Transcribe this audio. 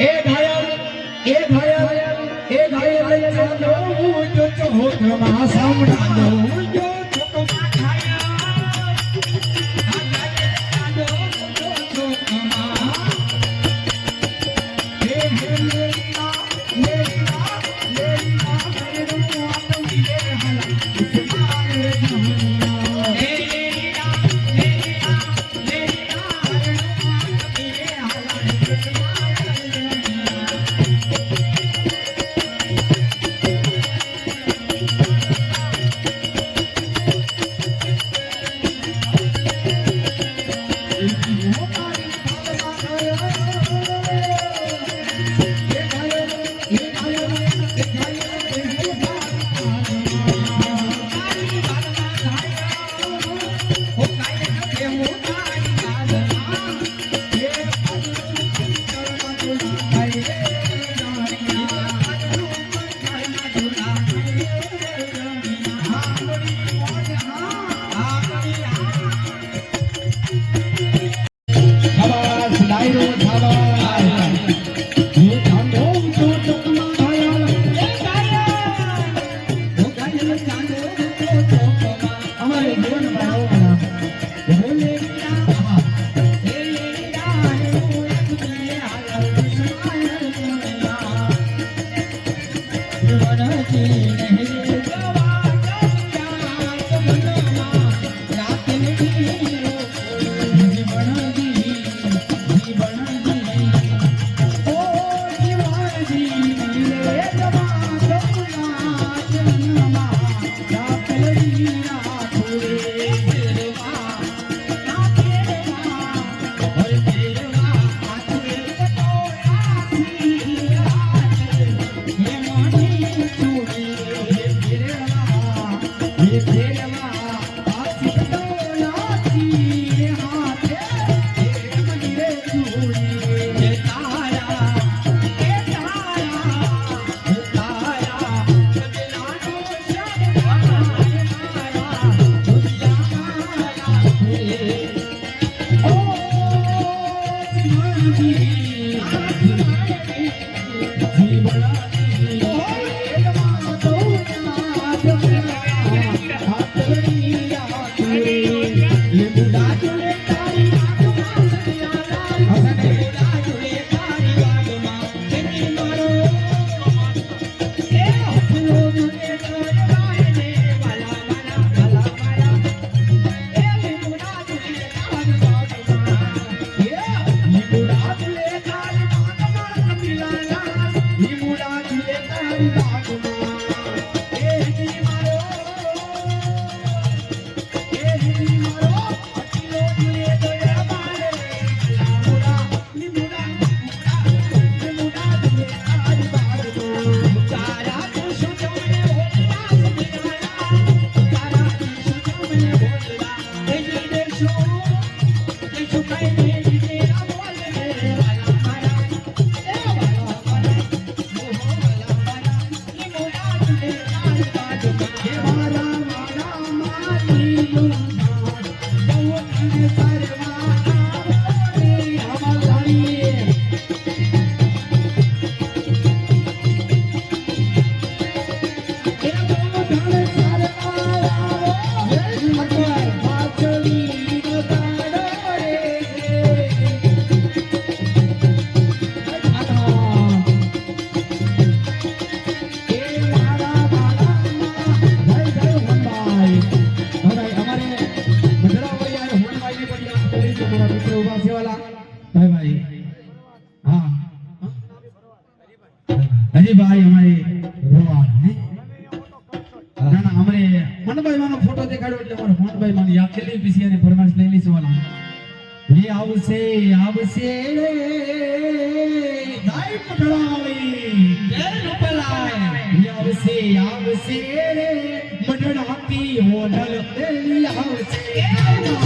एक Divana ki પાસે ઊભા છે વાલા ભાઈ ભાઈ હા હરીભાઈ અમારે રોવાડ હે ના ના અમારે મનભાઈ માનો ફોટો દેખાડો એટલે અમારે મનભાઈ માની યાદ કરી પીસી અને ફરમાશ લઈ લઈશું વાલા એ આવશે આવશે ગાય પકડાવી જય રૂપલાય એ આવશે આવશે મઢડાતી હોડલ એ આવશે